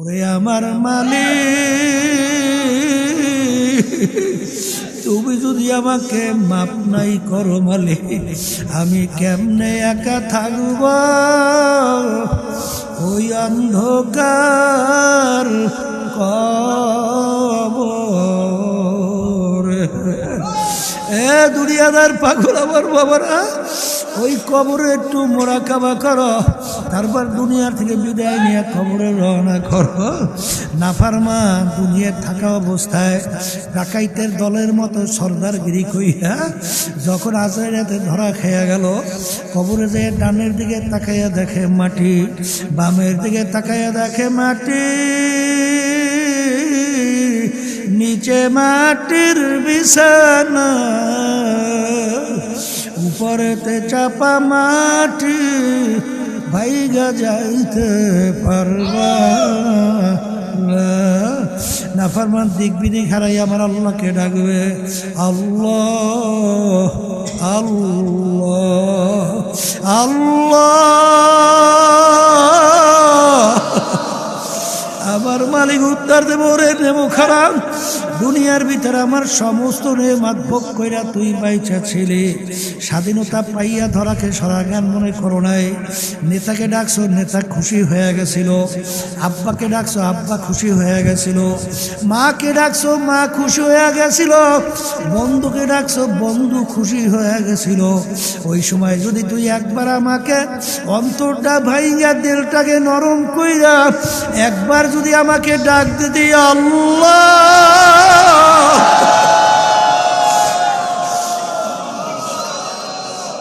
ওরে আমার মালিক, তুমি যদি আমাকে মাপ নাই করো মালিক, আমি কেমনে একা থাকব? ওই অন্ধকার কবর। এ দুনিয়াদার পাগল আমার বাবারা ওই কবরে একটু মোরা কাবা করো, তারপর দুনিয়ার থেকে বিদায় নিয়ে কবরে রওনা করো। নাফারমা দুনিয়ায় থাকা অবস্থায় ডাকাইতের দলের মতো সর্দার গিরি কইয়া যখন আজরাতে ধরা খেয়া গেল, কবরে যে ডানের দিকে তাকাইয়া দেখে মাটি, বামের দিকে তাকাইয়া দেখে মাটি, নিচে মাটির বিছানা। উপরেতে চাপা মাটি ভাইগা যাইতে পারবা না। ফারমান দিক বিদিক হারাই আমার আল্লাহকে ডাকবে। আল্লাহ আল্লাহ আল্লাহ। আমার মালিক উত্তর দেব, রে নেব খারাপ। দুনিয়ার ভিতরে আমার সমস্ত নেমাত ভোগ কইরা তুই বাইচা ছিলে। স্বাধীনতা পাইয়া ধরাকে সরাগান মনে করো নাই। নেতাকে ডাকছো, নেতা খুশি হয়ে গেছিল। আব্বাকে ডাকছো, আব্বা খুশি হয়ে গেছিল। মাকে ডাকছো, মা খুশি হয়ে গেছিল। বন্ধুকে ডাকছো, বন্ধু খুশি হয়ে গেছিল। ওই সময় যদি তুই একবার আমাকে অন্তরটা ভাইয়া দিলটাকে নরম কইরা একবার যদি আমাকে ডাক দিতি, আল্লাহ!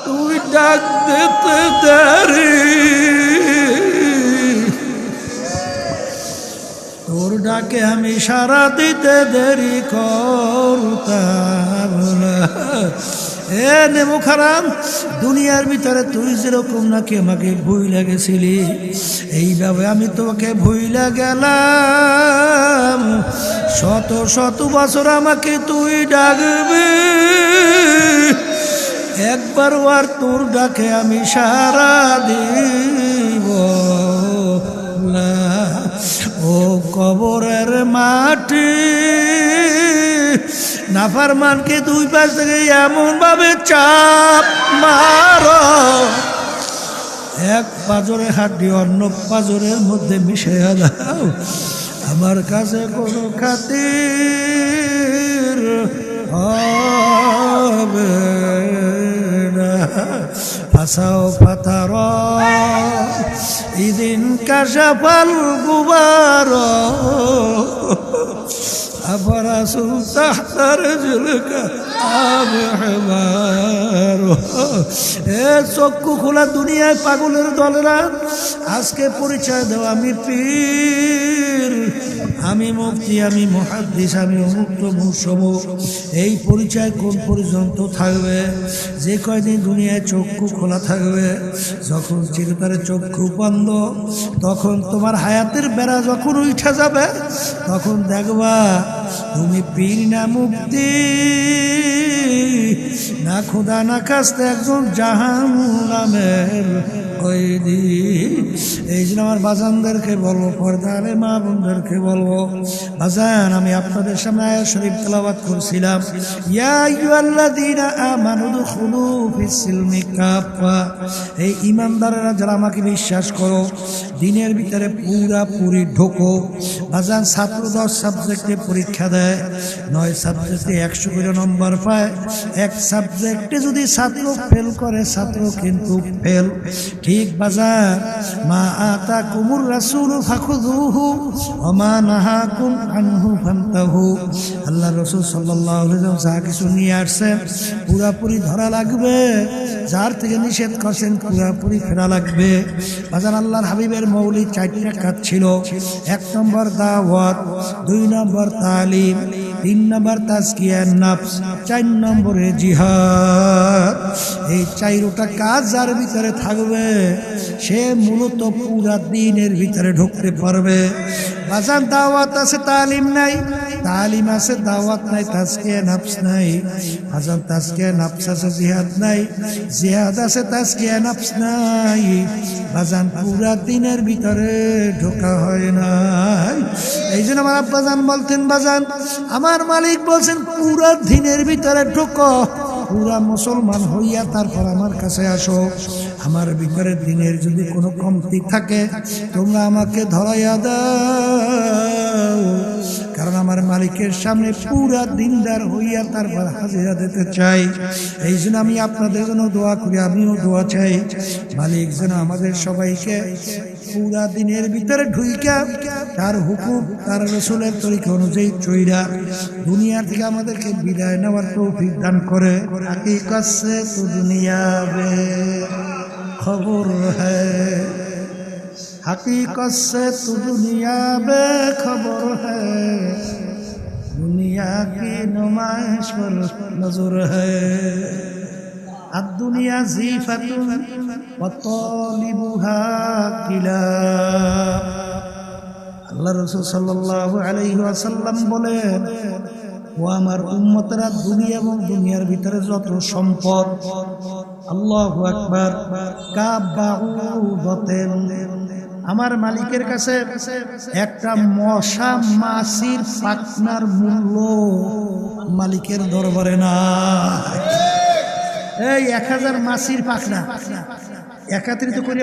তুই ডাক দিতে দেরি তোর ডাকে আমি সারা দিতে দেরি করতাম। এ নেমু খারাম, দুনিয়ার ভিতরে তুই যেরকম নাকি আমাকে ভুই লাগেছিলি এইভাবে আমি তোমাকে ভুইলা গেলাম। শত শত বছর আমাকে তুই ডাকবি একবার আর তোর ডাকে আমি সারা দিব ও কবরের মাটি নাফার মানকে দুই পাশ থেকে এমন ভাবে চাপ মার। এক পাজরে হাড্ডি, অন্য পাজরের মধ্যে মিশে দাও আমার কাছে কোনো খাতির হবে ফাঁসাও ফাতার ইদিন কাশাফাল গুবার أفرس تحت رجلك أم حمار এ চক্ষু খোলা দুনিয়ায় পাগলের দলেরা আজকে পরিচয় দেও আমি পীর আমি মুক্তি আমি মহাদ্দিস, আমি অমুক্ত মুসব এই পরিচয় কোন পর্যন্ত থাকবে? যে কয়দিন দুনিয়ায় চক্ষু খোলা থাকবে? যখন চিরতারে চক্ষু বন্ধ, তখন তোমার হায়াতের বেড়া যখন উঠে যাবে, তখন দেখবা তুমি পীর না মুক্তি। না খুদা, না কাস্তে একজন জাহান নামের কয়েদি এই জন্য আমার বাজানদেরকে বলব পর্দারে মা বোনদেরকে বলব, বাজান, আমি আপনাদের সামনে আয়া শরীফ তেলাবাদ করছিলাম। এই ইমানদারেরা যারা আমাকে বিশ্বাস করো, দিনের ভিতরে পুরা পুরি ঢোকো। বাজান ছাত্র দশ সাবজেক্টে পরীক্ষা দেয়, নয় সাবজেক্টে একশো করে নম্বর পায়। এক সাবজেক্টে যদি ছাত্র ফেল করে, ছাত্র কিন্তু ফেল ঠিক বাজার, মা আতা কুমুর রাসুল ফাখুদুহু ওমা নাহাকুম আনহু ফান্তাহু। আল্লাহ রসুল আলাইহি যা কিছু নিয়ে আসছেন পুরাপুরি ধরা লাগবে। যার থেকে নিষেধ করছেন, পুরাপুরি ফেরা লাগবে। বাজার আল্লাহর হাবিবের মৌলিক চারটা কাজ ছিল। এক নম্বর দাওয়াত, দুই নম্বর তালিম তিন নম্বর তাজকিয়ার নাফস, চার নম্বরে জিহাদ। এই চাইরোটা কাজ যার ভিতরে থাকবে, সে মূলত পুরা দিনের ভিতরে ঢুকতে পারবে। বাজান দাওয়াত আছে, তালিম নাই। তালিম আছে, দাওয়াত নাই, তাজকিয়া নাফস নাই। বাজান তাজকিয়া নাফস আছে, জিহাদ নাই। জিহাদ আছে, তাজকিয়া নাফস নাই। বাজান পুরা দিনের ভিতরে ঢোকা হয় না জন্য আমার আব্বাজান বলতেন, বাজান, আমার মালিক বলছেন, পুরা দিনের ভিতরে ঢুকো। পুরা মুসলমান হইয়া তারপর আমার কাছে আসো। আমার ভিতরে দিনের যদি কোনো কমতি থাকে, তোমরা আমাকে ধরাইয়া দাও। কারণ আমার মালিকের সামনে পুরা দিনদার হইয়া তারপর হাজিরা দিতে চাই। এই জন্য আমি আপনাদের জন্য দোয়া করি, আমিও দোয়া চাই। মালিক যেন আমাদের সবাইকে পুরা দিনের ভিতরে ঢুইকা তার হুকুম, তার রসুলের তরিকা অনুযায়ী চৈরা দুনিয়া থেকে আমাদেরকে বিদায় নেওয়ার তৌফিক দান করে। হাকিকত সে তো দুনিয়া খবর হাকিকত সে তো দুনিয়া বে খবর হুনিয়া কি নমাইশ নজর হাত দুনিয়া জি ফাতু কত নিবুহা কিলা আল্লাহ রসুল সাল্লাহ আলাইহাসাল্লাম বলে ও আমার উন্মতরা দুনিয়া এবং দুনিয়ার ভিতরে যত সম্পদ আল্লাহ আকবার। আমার মালিকের কাছে একটা মশা মাসির পাকনার মূল্য মালিকের দরবারে না এই এক হাজার মাসির পাখনা। একাত্রিত করে